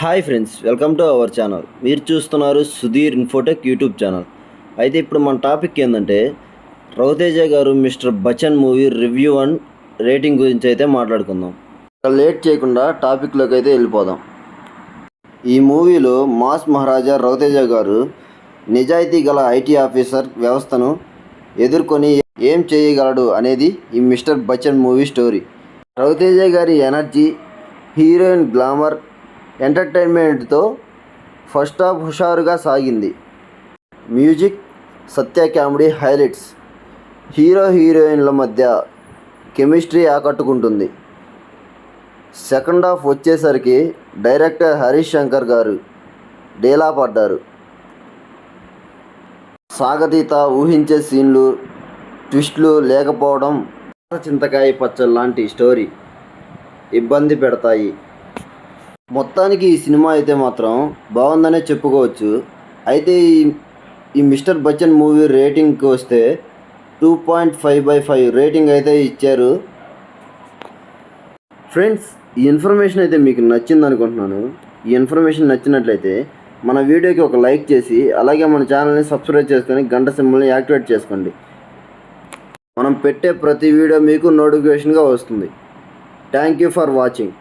Hi friends welcome to our channel. మీరు చూస్తున్నారు Sudheer Infotech YouTube channel. అయితే ఇప్పుడు మన టాపిక్ ఏంటంటే రవితేజ గారు Mister Bachchan movie review and rating గురించి అయితే మాట్లాడుకుందాం. లేట్ చేయకుండా టాపిక్లోకి అయితే వెళ్ళిపోదాం. ఈ మూవీలో మాస్ మహారాజా రవితేజ గారు నిజాయితీ గల ఐటీ ఆఫీసర్ వ్యవస్థను ఎదుర్కొని ఏం చేయగలడు అనేది ఈ Mister Bachchan movie story. Raviteja గారి ఎనర్జీ హీరోయిన్ గ్లామర్ ఎంటర్టైన్మెంట్తో ఫస్ట్ హాఫ్ హుషారుగా సాగింది. Music Satya comedy highlights hero హీరోయిన్ల మధ్య కెమిస్ట్రీ ఆకట్టుకుంటుంది. సెకండ్ హాఫ్ వచ్చేసరికి డైరెక్టర్ హరీష్ శంకర్ గారు డేలా పడ్డారు. సాగతీత ఊహించే సీన్లు ట్విస్ట్లు లేకపోవడం చింతకాయ పచ్చళ్ళ లాంటి స్టోరీ ఇబ్బంది పెడతాయి. మొత్తానికి ఈ సినిమా అయితే మాత్రం బాగుందనే చెప్పుకోవచ్చు. అయితే ఈ ఈ మిస్టర్ బచ్చన్ మూవీ రేటింగ్కి వస్తే two point five by five rating అయితే ఇచ్చారు. ఫ్రెండ్స్ ఈ ఇన్ఫర్మేషన్ అయితే మీకు నచ్చింది అనుకుంటున్నాను. ఈ ఇన్ఫర్మేషన్ నచ్చినట్లయితే మన వీడియోకి ఒక లైక్ చేసి అలాగే మన ఛానల్ని సబ్స్క్రైబ్ చేసుకొని గంట సింబల్ని యాక్టివేట్ చేసుకోండి. మనం పెట్టే ప్రతి వీడియో మీకు నోటిఫికేషన్గా వస్తుంది. Thank you for watching.